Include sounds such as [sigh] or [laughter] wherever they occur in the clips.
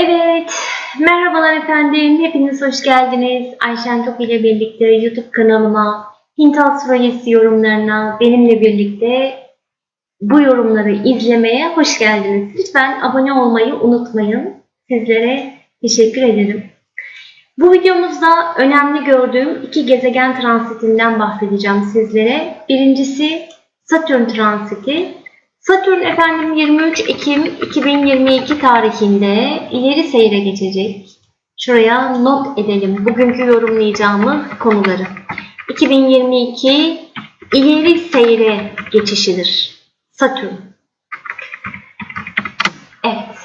Evet, merhabalar efendim. Hepiniz hoş geldiniz. Ayşen Top ile birlikte YouTube kanalıma, Hint astrolojisi yorumlarına benimle birlikte bu yorumları izlemeye hoş geldiniz. Lütfen abone olmayı unutmayın. Sizlere teşekkür ederim. Bu videomuzda önemli gördüğüm iki gezegen transitinden bahsedeceğim sizlere. Birincisi Satürn transiti. Satürn efendim 23 Ekim 2022 tarihinde ileri seyre geçecek. Şuraya not edelim bugünkü yorumlayacağımız konuları. 2022 ileri seyre geçişidir. Satürn. Evet.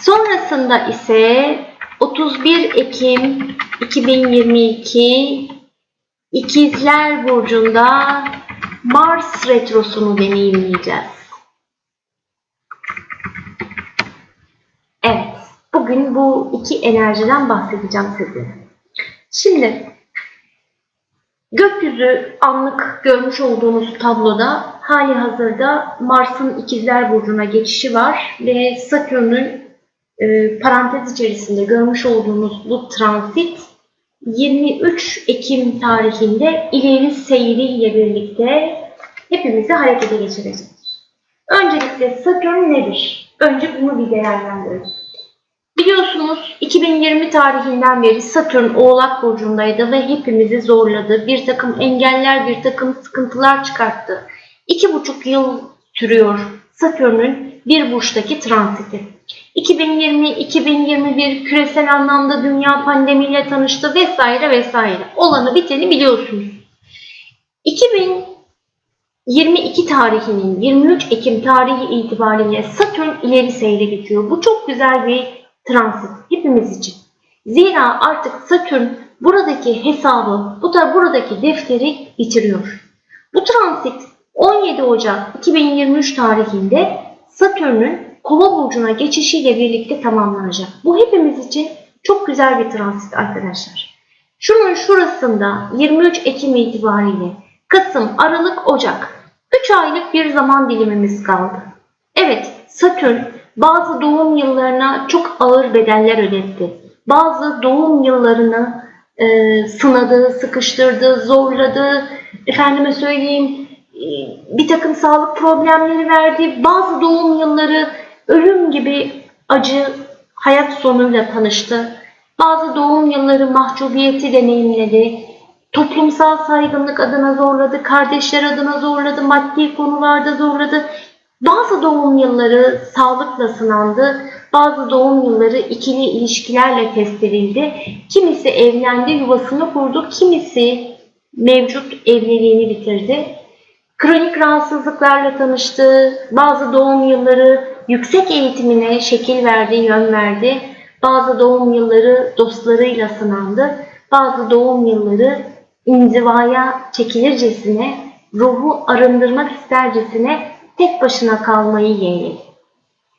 Sonrasında ise 31 Ekim 2022 İkizler Burcu'nda Mars retrosunu deneyimleyeceğiz. Evet, bugün bu iki enerjiden bahsedeceğim size. Şimdi, gökyüzü anlık görmüş olduğunuz tabloda hali hazırda Mars'ın ikizler burcuna geçişi var ve Satürn'ün e, parantez içerisinde görmüş olduğunuz bu transit 23 Ekim tarihinde ileri seyriyle birlikte hepimizi harekete geçirecek. Öncelikle Satürn nedir? Önce bunu bir değerlendirelim. Biliyorsunuz 2020 tarihinden beri Satürn Oğlak Burcu'ndaydı ve hepimizi zorladı. Bir takım engeller, bir takım sıkıntılar çıkarttı. İki buçuk yıl sürüyor Satürn'ün bir burçtaki transiti. 2020-2021 küresel anlamda dünya pandemiyle tanıştı vesaire vesaire. Olanı biteni biliyorsunuz. 2022 tarihinin 23 Ekim tarihi itibariyle Satürn ileri seyre geçiyor. Bu çok güzel bir transit hepimiz için. Zira artık Satürn buradaki hesabı, bu da buradaki defteri bitiriyor. Bu transit 17 Ocak 2023 tarihinde Satürn'ün Kova burcuna geçişiyle birlikte tamamlanacak. Bu hepimiz için çok güzel bir transit arkadaşlar. Şunun şurasında 23 Ekim itibariyle Kasım, Aralık, Ocak 3 aylık bir zaman dilimimiz kaldı. Evet, Satürn bazı doğum yıllarına çok ağır bedeller ödetti. Bazı doğum yıllarını e, sınadı, sıkıştırdı, zorladı. Efendime söyleyeyim e, bir takım sağlık problemleri verdi. Bazı doğum yılları ölüm gibi acı hayat sonuyla tanıştı. Bazı doğum yılları mahcubiyeti deneyimledi. Toplumsal saygınlık adına zorladı, kardeşler adına zorladı, maddi konularda zorladı. Bazı doğum yılları sağlıkla sınandı, bazı doğum yılları ikili ilişkilerle test edildi. Kimisi evlendi, yuvasını kurdu, kimisi mevcut evliliğini bitirdi. Kronik rahatsızlıklarla tanıştı, bazı doğum yılları yüksek eğitimine şekil verdi, yön verdi. Bazı doğum yılları dostlarıyla sınandı, bazı doğum yılları inzivaya çekilircesine, ruhu arındırmak istercesine tek başına kalmayı yeğledi.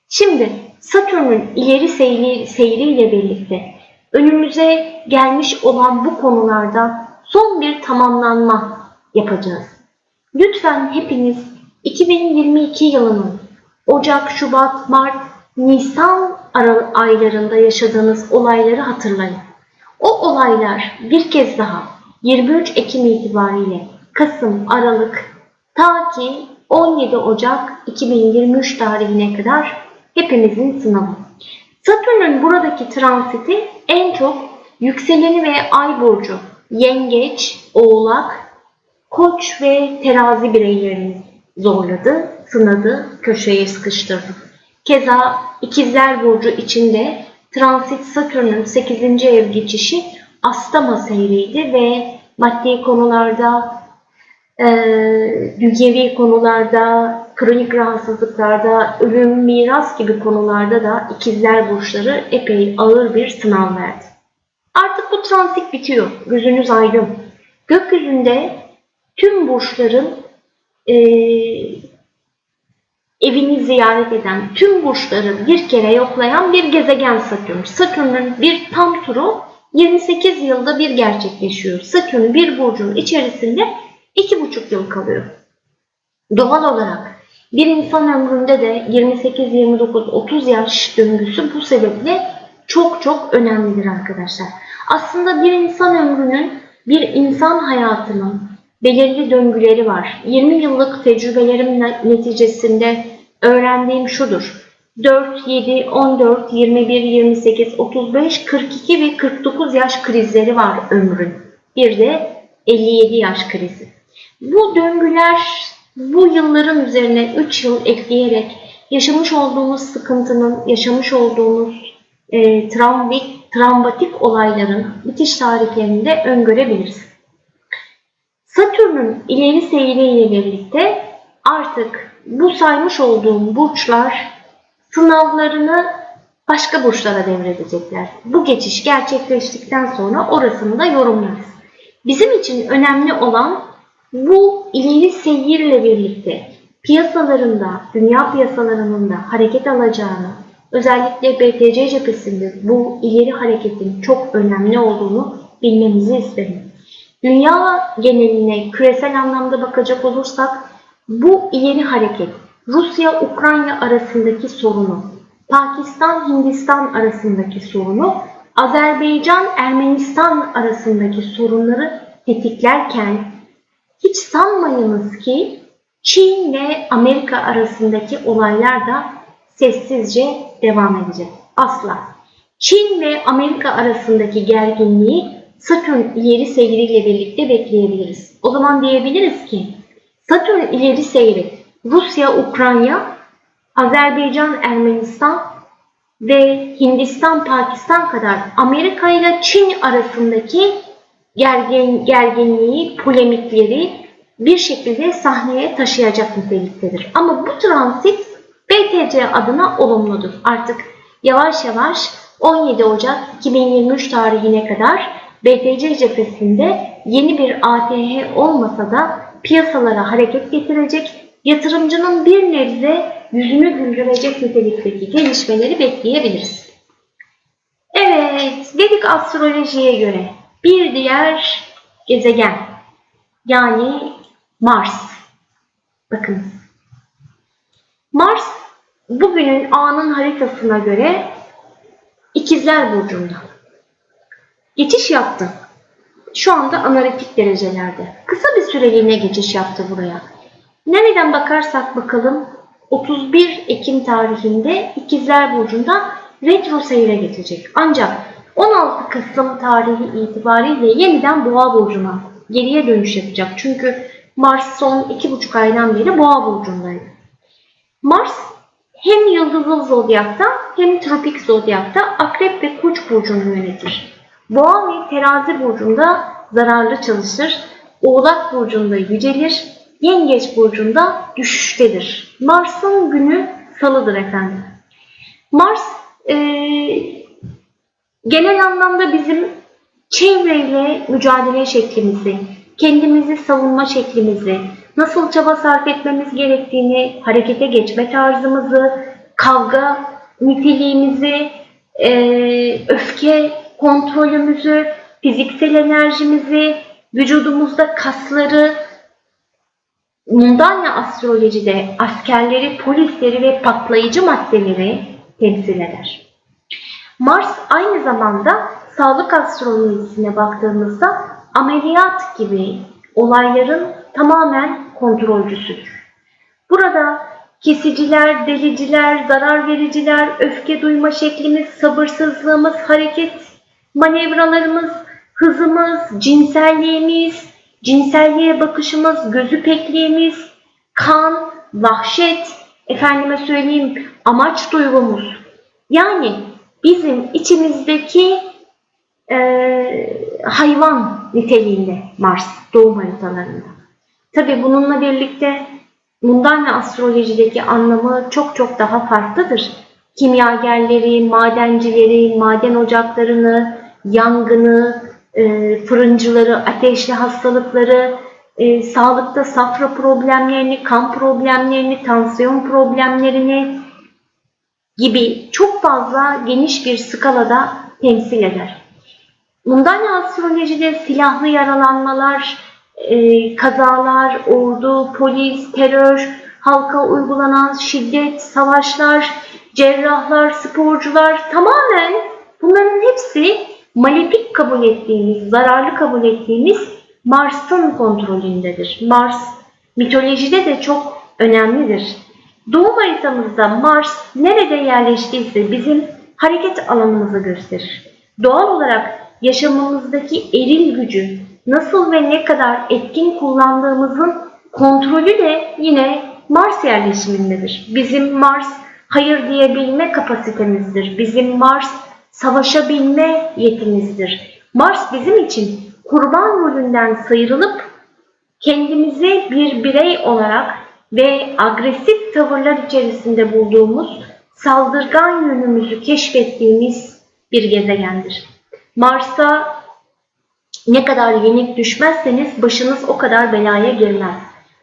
Şimdi Satürn'ün ileri seyri, seyriyle birlikte önümüze gelmiş olan bu konularda son bir tamamlanma yapacağız. Lütfen hepiniz 2022 yılının Ocak, Şubat, Mart, Nisan aylarında yaşadığınız olayları hatırlayın. O olaylar bir kez daha 23 Ekim itibariyle Kasım, Aralık ta ki 17 Ocak 2023 tarihine kadar hepimizin sınavı. Satürn'ün buradaki transiti en çok yükseleni ve ay burcu, yengeç, oğlak, koç ve terazi bireylerini zorladı, sınadı, köşeye sıkıştırdı. Keza ikizler burcu içinde transit Satürn'ün 8. ev geçişi Astama seyriydi ve maddi konularda, e, dünyevi konularda, kronik rahatsızlıklarda, ölüm, miras gibi konularda da ikizler burçları epey ağır bir sınav verdi. Artık bu transit bitiyor. Gözünüz aydın. Gökyüzünde tüm burçların e, evini ziyaret eden, tüm burçları bir kere yoklayan bir gezegen Satürn. Satürn'ün bir tam turu 28 yılda bir gerçekleşiyor. Satürn bir burcun içerisinde 2,5 yıl kalıyor. Doğal olarak bir insan ömründe de 28, 29, 30 yaş döngüsü bu sebeple çok çok önemlidir arkadaşlar. Aslında bir insan ömrünün, bir insan hayatının belirli döngüleri var. 20 yıllık tecrübelerim neticesinde öğrendiğim şudur. 4, 7, 14, 21, 28, 35, 42 ve 49 yaş krizleri var ömrün. Bir de 57 yaş krizi. Bu döngüler bu yılların üzerine 3 yıl ekleyerek yaşamış olduğumuz sıkıntının, yaşamış olduğumuz e, travmatik, travmatik olayların bitiş tarihlerini de öngörebiliriz. Satürn'ün ileri seyriyle birlikte artık bu saymış olduğum burçlar sınavlarını başka burçlara devredecekler. Bu geçiş gerçekleştikten sonra orasını da yorumlarız. Bizim için önemli olan bu ileri seyirle birlikte piyasalarında, dünya piyasalarının da hareket alacağını, özellikle BTC cephesinde bu ileri hareketin çok önemli olduğunu bilmemizi isterim. Dünya geneline küresel anlamda bakacak olursak bu ileri hareket Rusya-Ukrayna arasındaki sorunu, Pakistan-Hindistan arasındaki sorunu, Azerbaycan-Ermenistan arasındaki sorunları tetiklerken hiç sanmayınız ki Çin ve Amerika arasındaki olaylar da sessizce devam edecek. Asla. Çin ve Amerika arasındaki gerginliği Satürn ileri seyriyle birlikte bekleyebiliriz. O zaman diyebiliriz ki Satürn ileri seyri Rusya, Ukrayna, Azerbaycan, Ermenistan ve Hindistan, Pakistan kadar Amerika ile Çin arasındaki gergin, gerginliği, polemikleri bir şekilde sahneye taşıyacak niteliktedir. Ama bu transit BTC adına olumludur. Artık yavaş yavaş 17 Ocak 2023 tarihine kadar BTC cephesinde yeni bir ATH olmasa da piyasalara hareket getirecek, yatırımcının bir nebze yüzünü güldürecek nitelikteki gelişmeleri bekleyebiliriz. Evet, Vedik astrolojiye göre bir diğer gezegen yani Mars. Bakın. Mars bugünün anın haritasına göre İkizler Burcu'nda. Geçiş yaptı. Şu anda analitik derecelerde. Kısa bir süreliğine geçiş yaptı buraya. Nereden bakarsak bakalım 31 Ekim tarihinde İkizler Burcu'nda retro seyre geçecek. Ancak 16 Kasım tarihi itibariyle yeniden Boğa Burcu'na geriye dönüş yapacak. Çünkü Mars son 2,5 aydan beri Boğa Burcu'ndaydı. Mars hem yıldızlı zodyakta hem tropik zodyakta Akrep ve Koç burcunu yönetir. Boğa ve Terazi burcunda zararlı çalışır. Oğlak burcunda yücelir. Yengeç burcunda düşüştedir. Mars'ın günü salıdır efendim. Mars e, genel anlamda bizim çevreyle mücadele şeklimizi, kendimizi savunma şeklimizi, nasıl çaba sarf etmemiz gerektiğini, harekete geçme tarzımızı, kavga niteliğimizi, e, öfke kontrolümüzü, fiziksel enerjimizi, vücudumuzda kasları, Mundanya astrolojide askerleri, polisleri ve patlayıcı maddeleri temsil eder. Mars aynı zamanda sağlık astrolojisine baktığımızda ameliyat gibi olayların tamamen kontrolcüsüdür. Burada kesiciler, deliciler, zarar vericiler, öfke duyma şeklimiz, sabırsızlığımız, hareket manevralarımız, hızımız, cinselliğimiz, cinselliğe bakışımız, gözü pekliğimiz, kan, vahşet, efendime söyleyeyim amaç duygumuz. Yani bizim içimizdeki e, hayvan niteliğinde Mars doğum haritalarında. Tabi bununla birlikte Mundane astrolojideki anlamı çok çok daha farklıdır. Kimyagerleri, madencileri, maden ocaklarını, yangını, e, fırıncıları, ateşli hastalıkları, e, sağlıkta safra problemlerini, kan problemlerini, tansiyon problemlerini gibi çok fazla geniş bir skalada temsil eder. Mundane astrolojide silahlı yaralanmalar, e, kazalar, ordu, polis, terör, halka uygulanan şiddet, savaşlar, cerrahlar, sporcular tamamen Bunların hepsi malefik kabul ettiğimiz, zararlı kabul ettiğimiz Mars'ın kontrolündedir. Mars mitolojide de çok önemlidir. Doğum haritamızda Mars nerede yerleştiyse bizim hareket alanımızı gösterir. Doğal olarak yaşamımızdaki eril gücü nasıl ve ne kadar etkin kullandığımızın kontrolü de yine Mars yerleşimindedir. Bizim Mars hayır diyebilme kapasitemizdir. Bizim Mars savaşabilme yetimizdir. Mars bizim için kurban rolünden sıyrılıp kendimizi bir birey olarak ve agresif tavırlar içerisinde bulduğumuz saldırgan yönümüzü keşfettiğimiz bir gezegendir. Mars'a ne kadar yenik düşmezseniz başınız o kadar belaya girmez.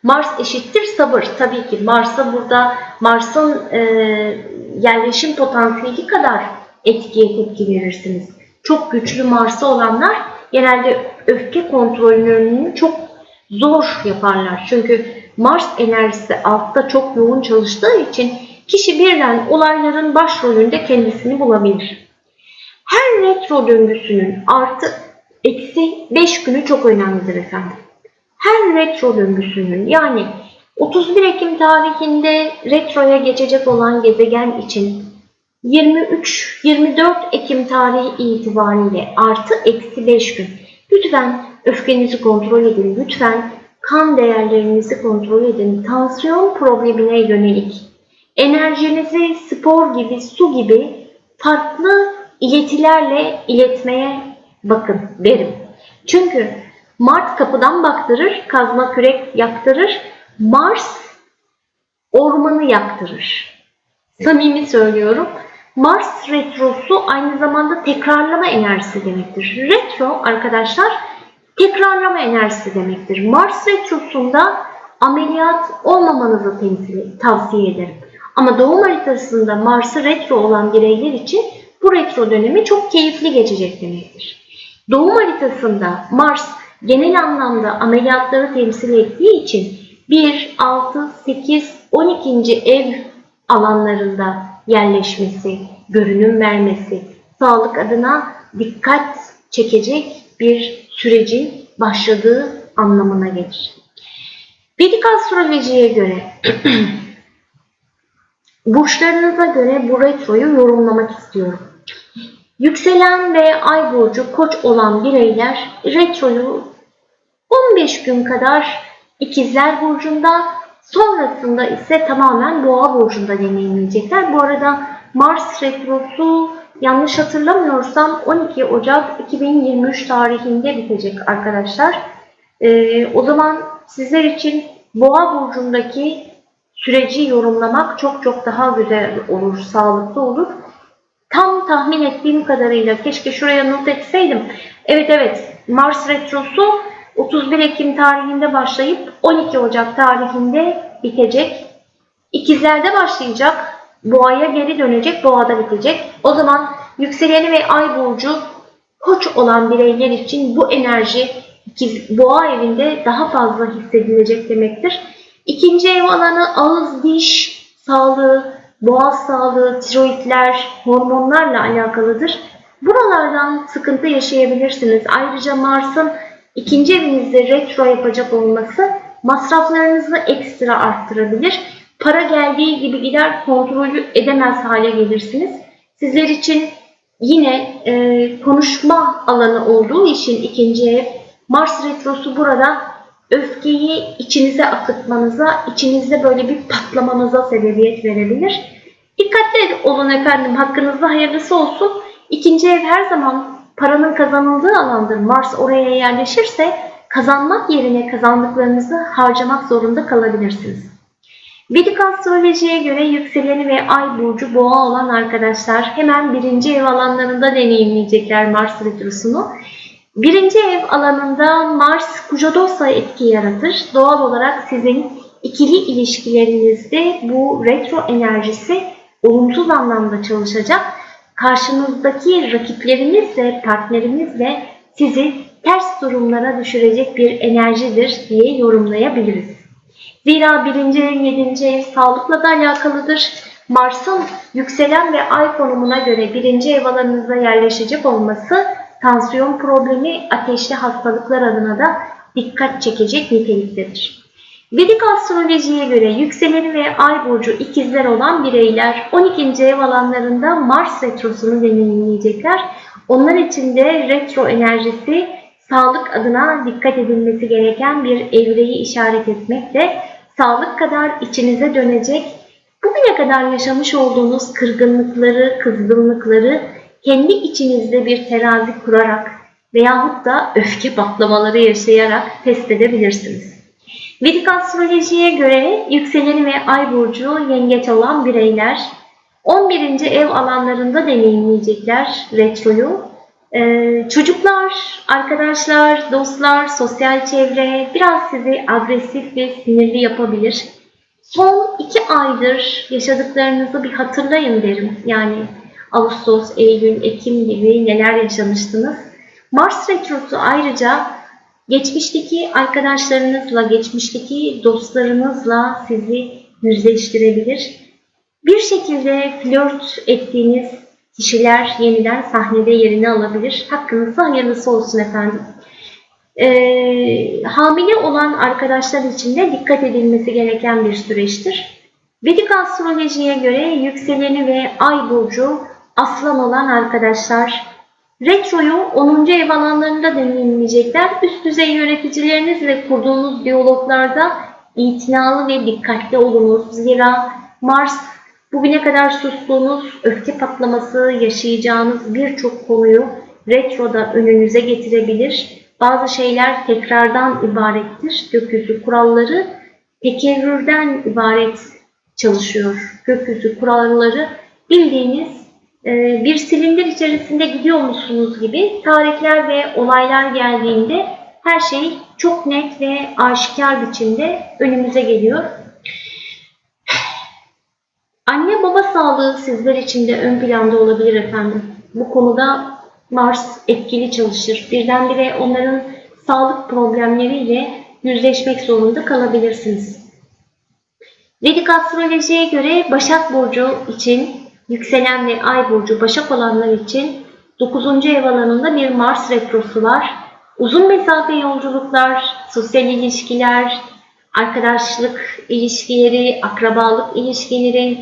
Mars eşittir sabır. Tabii ki Mars'a burada Mars'ın e, yerleşim potansiyeli kadar etkiye tepki verirsiniz. Çok güçlü Mars'ı olanlar genelde öfke kontrolünü çok zor yaparlar. Çünkü Mars enerjisi altta çok yoğun çalıştığı için kişi birden olayların başrolünde kendisini bulabilir. Her retro döngüsünün artı eksi 5 günü çok önemlidir efendim. Her retro döngüsünün yani 31 Ekim tarihinde retroya geçecek olan gezegen için 23-24 Ekim tarihi itibariyle artı eksi 5 gün. Lütfen öfkenizi kontrol edin. Lütfen kan değerlerinizi kontrol edin. Tansiyon problemine yönelik enerjinizi spor gibi, su gibi farklı iletilerle iletmeye bakın derim. Çünkü Mart kapıdan baktırır, kazma kürek yaktırır. Mars ormanı yaktırır. Samimi söylüyorum. Mars retrosu aynı zamanda tekrarlama enerjisi demektir. Retro arkadaşlar tekrarlama enerjisi demektir. Mars retrosunda ameliyat olmamanızı temsil, tavsiye ederim. Ama doğum haritasında Mars'ı retro olan bireyler için bu retro dönemi çok keyifli geçecek demektir. Doğum haritasında Mars genel anlamda ameliyatları temsil ettiği için 1, 6, 8, 12. ev alanlarında yerleşmesi, görünüm vermesi, sağlık adına dikkat çekecek bir sürecin başladığı anlamına gelir. Vedik astrolojiye göre [clears throat] burçlarınıza göre bu retroyu yorumlamak istiyorum. Yükselen ve ay burcu koç olan bireyler retroyu 15 gün kadar ikizler burcunda sonrasında ise tamamen boğa burcunda deneyimleyecekler. Bu arada Mars retrosu yanlış hatırlamıyorsam 12 Ocak 2023 tarihinde bitecek arkadaşlar. Ee, o zaman sizler için boğa burcundaki süreci yorumlamak çok çok daha güzel olur, sağlıklı olur. Tam tahmin ettiğim kadarıyla keşke şuraya not etseydim. Evet evet Mars retrosu 31 Ekim tarihinde başlayıp 12 Ocak tarihinde bitecek. İkizlerde başlayacak. Boğaya geri dönecek. Boğada bitecek. O zaman yükseleni ve ay burcu koç olan bireyler için bu enerji ikiz, boğa evinde daha fazla hissedilecek demektir. İkinci ev alanı ağız, diş, sağlığı, boğaz sağlığı, tiroidler, hormonlarla alakalıdır. Buralardan sıkıntı yaşayabilirsiniz. Ayrıca Mars'ın ikinci evinizde retro yapacak olması masraflarınızı ekstra arttırabilir. Para geldiği gibi gider kontrolü edemez hale gelirsiniz. Sizler için yine e, konuşma alanı olduğu için ikinci ev Mars retrosu burada öfkeyi içinize akıtmanıza, içinizde böyle bir patlamanıza sebebiyet verebilir. Dikkatli olun efendim, hakkınızda hayırlısı olsun. İkinci ev her zaman paranın kazanıldığı alandır. Mars oraya yerleşirse kazanmak yerine kazandıklarınızı harcamak zorunda kalabilirsiniz. Vedik astrolojiye göre yükseleni ve ay burcu boğa olan arkadaşlar hemen birinci ev alanlarında deneyimleyecekler Mars retrosunu. Birinci ev alanında Mars Kujodosa etki yaratır. Doğal olarak sizin ikili ilişkilerinizde bu retro enerjisi olumsuz anlamda çalışacak. Karşınızdaki rakiplerinizle, partnerinizle sizi ters durumlara düşürecek bir enerjidir diye yorumlayabiliriz. Zira birinci ev, yedinci ev sağlıkla da alakalıdır. Mars'ın yükselen ve ay konumuna göre birinci ev alanınıza yerleşecek olması tansiyon problemi, ateşli hastalıklar adına da dikkat çekecek niteliktedir. Vedik astrolojiye göre yükseleni ve ay burcu ikizler olan bireyler 12. ev alanlarında Mars retrosunu deneyimleyecekler. Onlar için de retro enerjisi sağlık adına dikkat edilmesi gereken bir evreyi işaret etmekte. Sağlık kadar içinize dönecek, bugüne kadar yaşamış olduğunuz kırgınlıkları, kızgınlıkları kendi içinizde bir terazi kurarak veyahut da öfke patlamaları yaşayarak test edebilirsiniz. Vedik astrolojiye göre yükseleni ve ay burcu yengeç olan bireyler 11. ev alanlarında deneyimleyecekler retroyu. Ee, çocuklar, arkadaşlar, dostlar, sosyal çevre biraz sizi agresif ve sinirli yapabilir. Son iki aydır yaşadıklarınızı bir hatırlayın derim. Yani Ağustos, Eylül, Ekim gibi neler yaşamıştınız. Mars Retrosu ayrıca geçmişteki arkadaşlarınızla, geçmişteki dostlarınızla sizi yüzleştirebilir. Bir şekilde flört ettiğiniz kişiler yeniden sahnede yerini alabilir. Hakkınızda hayırlısı olsun efendim. Ee, hamile olan arkadaşlar için de dikkat edilmesi gereken bir süreçtir. Vedik astrolojiye göre yükseleni ve ay burcu aslan olan arkadaşlar retroyu 10. ev alanlarında deneyimleyecekler. Üst düzey yöneticilerinizle kurduğunuz diyaloglarda itinalı ve dikkatli olunuz. Zira Mars bugüne kadar sustuğunuz öfke patlaması yaşayacağınız birçok konuyu retroda önünüze getirebilir. Bazı şeyler tekrardan ibarettir. Gökyüzü kuralları tekerrürden ibaret çalışıyor. Gökyüzü kuralları bildiğiniz e, bir silindir içerisinde gidiyor musunuz gibi tarihler ve olaylar geldiğinde her şey çok net ve aşikar biçimde önümüze geliyor. Anne baba sağlığı sizler için de ön planda olabilir efendim. Bu konuda Mars etkili çalışır. Birdenbire onların sağlık problemleriyle yüzleşmek zorunda kalabilirsiniz. Vedik astrolojiye göre Başak Burcu için yükselen ve Ay Burcu Başak olanlar için 9. ev alanında bir Mars retrosu var. Uzun mesafe yolculuklar, sosyal ilişkiler, arkadaşlık ilişkileri, akrabalık ilişkileri,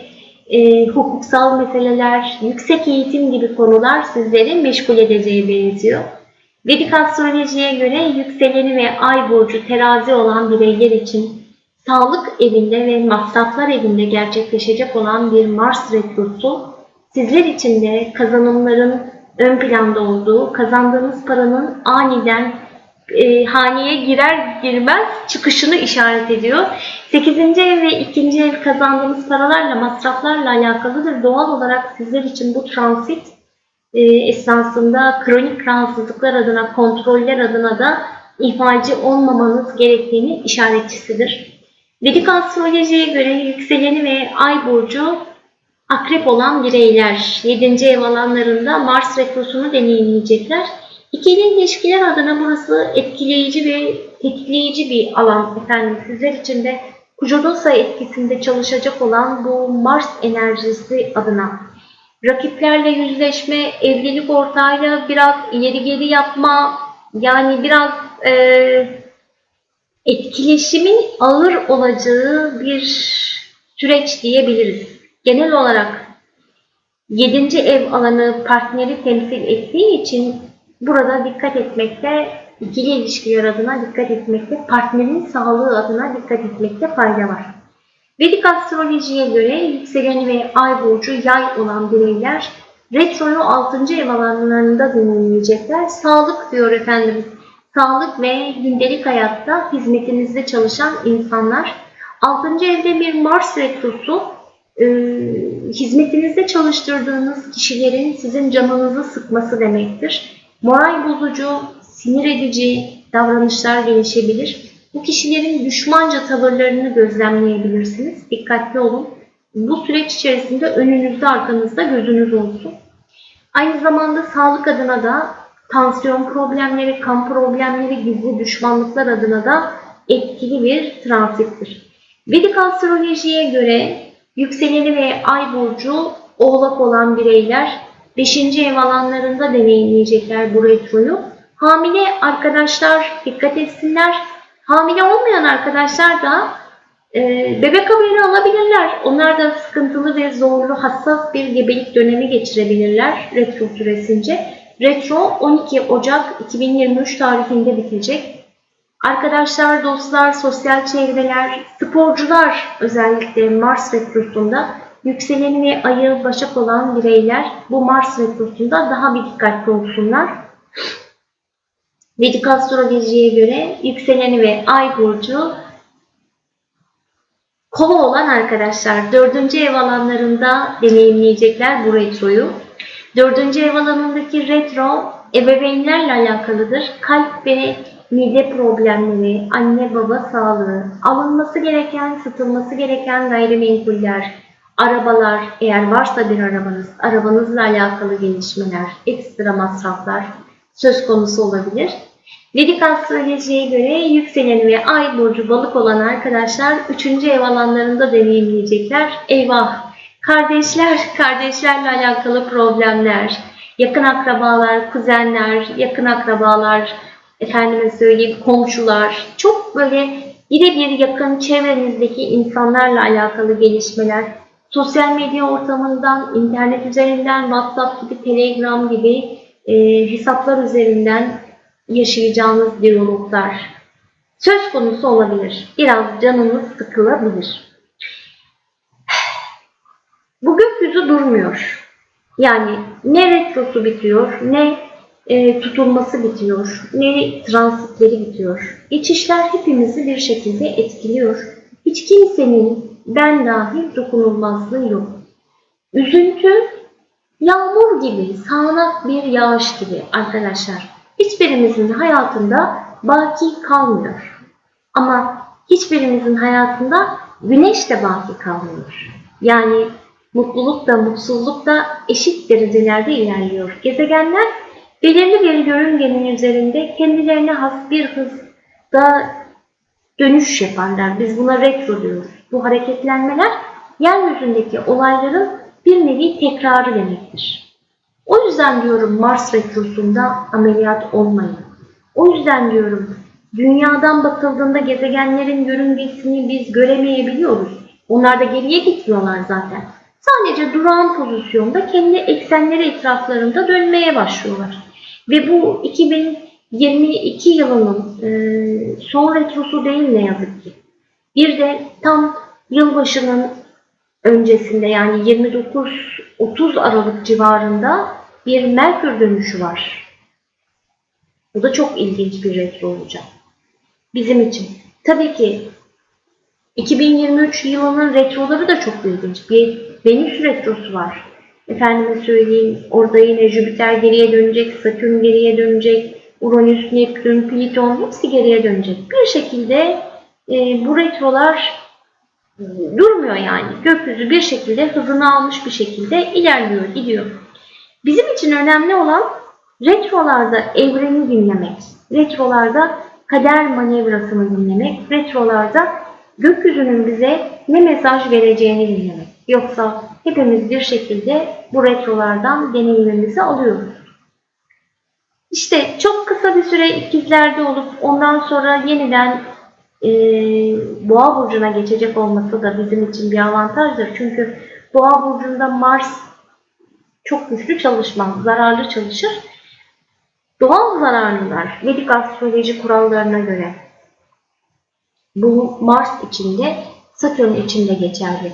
e, hukuksal meseleler, yüksek eğitim gibi konular sizleri meşgul edeceği benziyor. Vedik astrolojiye göre yükseleni ve ay burcu terazi olan bireyler için sağlık evinde ve masraflar evinde gerçekleşecek olan bir Mars retrosu sizler için de kazanımların ön planda olduğu, kazandığınız paranın aniden e, haneye girer girmez çıkışını işaret ediyor. 8. ev ve 2. ev kazandığımız paralarla, masraflarla alakalıdır. Doğal olarak sizler için bu transit e, esnasında kronik rahatsızlıklar adına, kontroller adına da ihmalci olmamanız gerektiğini işaretçisidir. Vedik astrolojiye göre yükseleni ve ay burcu akrep olan bireyler 7. ev alanlarında Mars retrosunu deneyimleyecekler. İkili ilişkiler adına burası etkileyici ve tetikleyici bir alan efendim. Sizler için de Kujodosa etkisinde çalışacak olan bu Mars enerjisi adına. Rakiplerle yüzleşme, evlilik ortağıyla biraz ileri geri yapma, yani biraz e, etkileşimin ağır olacağı bir süreç diyebiliriz. Genel olarak 7. ev alanı partneri temsil ettiği için burada dikkat etmekte, ikili ilişkiler adına dikkat etmekte, partnerin sağlığı adına dikkat etmekte fayda var. Vedik astrolojiye göre yükseleni ve ay burcu yay olan bireyler retroyu 6. ev alanlarında deneyimleyecekler. Sağlık diyor efendim. Sağlık ve gündelik hayatta hizmetinizde çalışan insanlar. 6. evde bir Mars retrosu e, hizmetinizde çalıştırdığınız kişilerin sizin canınızı sıkması demektir moral bozucu, sinir edici davranışlar gelişebilir. Bu kişilerin düşmanca tavırlarını gözlemleyebilirsiniz. Dikkatli olun. Bu süreç içerisinde önünüzde arkanızda gözünüz olsun. Aynı zamanda sağlık adına da tansiyon problemleri, kan problemleri, gizli düşmanlıklar adına da etkili bir transittir. Vedik astrolojiye göre Yükseleni ve ay burcu oğlak olan bireyler 5. ev alanlarında deneyimleyecekler bu retroyu. Hamile arkadaşlar dikkat etsinler. Hamile olmayan arkadaşlar da e, bebek haberi alabilirler. Onlar da sıkıntılı ve zorlu, hassas bir gebelik dönemi geçirebilirler retro süresince. Retro 12 Ocak 2023 tarihinde bitecek. Arkadaşlar, dostlar, sosyal çevreler, sporcular özellikle Mars retrosunda yükseleni ve ayı başak olan bireyler bu Mars retrosunda daha bir dikkatli olsunlar. Vedik astrolojiye göre yükseleni ve ay burcu kova olan arkadaşlar dördüncü ev alanlarında deneyimleyecekler bu retroyu. Dördüncü ev alanındaki retro ebeveynlerle alakalıdır. Kalp ve mide problemleri, anne baba sağlığı, alınması gereken, satılması gereken gayrimenkuller, arabalar, eğer varsa bir arabanız, arabanızla alakalı gelişmeler, ekstra masraflar söz konusu olabilir. Vedik astrolojiye göre yükselen ve ay burcu balık olan arkadaşlar 3. ev alanlarında deneyimleyecekler. Eyvah! Kardeşler, kardeşlerle alakalı problemler, yakın akrabalar, kuzenler, yakın akrabalar, efendime söyleyeyim komşular, çok böyle birebir yakın çevrenizdeki insanlarla alakalı gelişmeler, sosyal medya ortamından, internet üzerinden, WhatsApp gibi, Telegram gibi e, hesaplar üzerinden yaşayacağınız diyaloglar söz konusu olabilir. Biraz canınız sıkılabilir. Bu gökyüzü durmuyor. Yani ne retrosu bitiyor, ne e, tutulması bitiyor, ne transitleri bitiyor. Geçişler hepimizi bir şekilde etkiliyor. Hiç kimsenin ben dahil dokunulmazlığı yok. Üzüntü yağmur gibi, sağanak bir yağış gibi arkadaşlar. Hiçbirimizin hayatında baki kalmıyor. Ama hiçbirimizin hayatında güneş de baki kalmıyor. Yani mutluluk da mutsuzluk da eşit derecelerde ilerliyor. Gezegenler belirli bir yörüngenin üzerinde kendilerine has bir hızda dönüş yaparlar. Biz buna retro diyoruz. Bu hareketlenmeler yeryüzündeki olayların bir nevi tekrarı demektir. O yüzden diyorum Mars retrosunda ameliyat olmayın. O yüzden diyorum dünyadan bakıldığında gezegenlerin yörüngesini biz göremeyebiliyoruz. Onlar da geriye gitmiyorlar zaten. Sadece durağan pozisyonda kendi eksenleri etraflarında dönmeye başlıyorlar. Ve bu 2022 yılının e, son retrosu değil ne yazık ki. Bir de tam yılbaşının öncesinde yani 29-30 Aralık civarında bir Merkür dönüşü var. Bu da çok ilginç bir retro olacak. Bizim için. Tabii ki 2023 yılının retroları da çok ilginç. Bir Venüs retrosu var. Efendime söyleyeyim orada yine Jüpiter geriye dönecek, Satürn geriye dönecek, Uranüs, Neptün, Plüton hepsi geriye dönecek. Bir şekilde e, bu retrolar durmuyor yani. Gökyüzü bir şekilde hızını almış bir şekilde ilerliyor, gidiyor. Bizim için önemli olan retrolarda evreni dinlemek, retrolarda kader manevrasını dinlemek, retrolarda gökyüzünün bize ne mesaj vereceğini dinlemek. Yoksa hepimiz bir şekilde bu retrolardan deneyimimizi alıyoruz. İşte çok kısa bir süre ikizlerde olup ondan sonra yeniden e, boğa burcuna geçecek olması da bizim için bir avantajdır. Çünkü boğa burcunda Mars çok güçlü çalışmaz, zararlı çalışır. Doğal zararlılar Vedik astroloji kurallarına göre bu Mars içinde, Satürn içinde geçerli.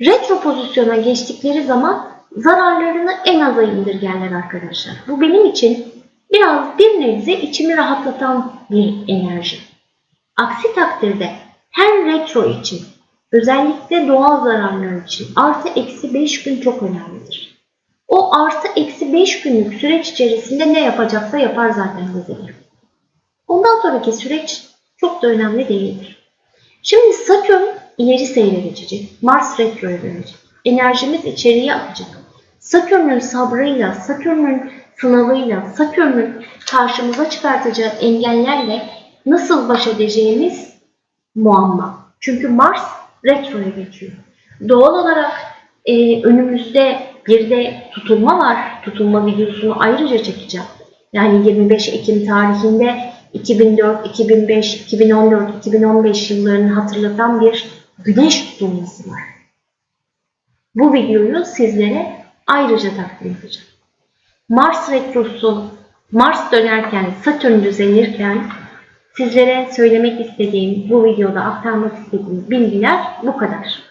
Retro pozisyona geçtikleri zaman zararlarını en aza indirgerler arkadaşlar. Bu benim için biraz bir nebze içimi rahatlatan bir enerji. Aksi takdirde her retro için özellikle doğal zararlar için artı eksi 5 gün çok önemlidir. O artı eksi 5 günlük süreç içerisinde ne yapacaksa yapar zaten gezegen. Ondan sonraki süreç çok da önemli değildir. Şimdi Satürn ileri seyre geçecek. Mars retroya dönecek. Enerjimiz içeriye akacak. Satürn'ün sabrıyla, Satürn'ün sınavıyla, Satürn'ün karşımıza çıkartacağı engellerle nasıl baş edeceğimiz muamma. Çünkü Mars retroya geçiyor. Doğal olarak e, önümüzde bir de tutulma var. Tutulma videosunu ayrıca çekeceğim. Yani 25 Ekim tarihinde 2004, 2005, 2014, 2015 yıllarını hatırlatan bir güneş tutulması var. Bu videoyu sizlere ayrıca takdim edeceğim. Mars retrosu, Mars dönerken, Satürn düzenirken sizlere söylemek istediğim, bu videoda aktarmak istediğim bilgiler bu kadar.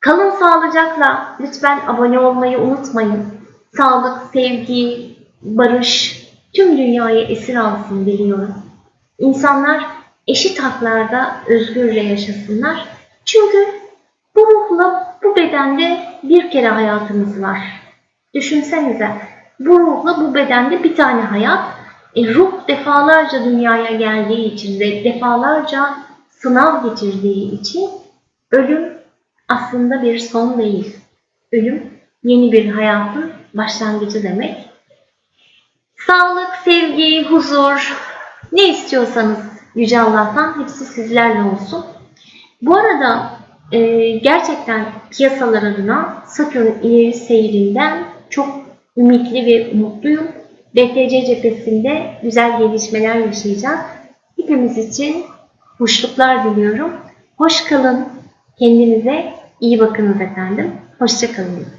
Kalın sağlıcakla. Lütfen abone olmayı unutmayın. Sağlık, sevgi, barış tüm dünyayı esir alsın diliyorum. İnsanlar eşit haklarda özgürce yaşasınlar. Çünkü bu ruhla bu bedende bir kere hayatımız var. Düşünsenize bu ruhla bu bedende bir tane hayat. E, ruh defalarca dünyaya geldiği için ve defalarca sınav geçirdiği için ölüm aslında bir son değil. Ölüm yeni bir hayatın başlangıcı demek. Sağlık, sevgi, huzur, ne istiyorsanız Yüce Allah'tan hepsi sizlerle olsun. Bu arada e, gerçekten piyasalar adına Satürn ileri seyrinden çok ümitli ve umutluyum. BTC cephesinde güzel gelişmeler yaşayacağız. Hepimiz için hoşluklar diliyorum. Hoş kalın. Kendinize iyi bakınız efendim. Hoşça kalın.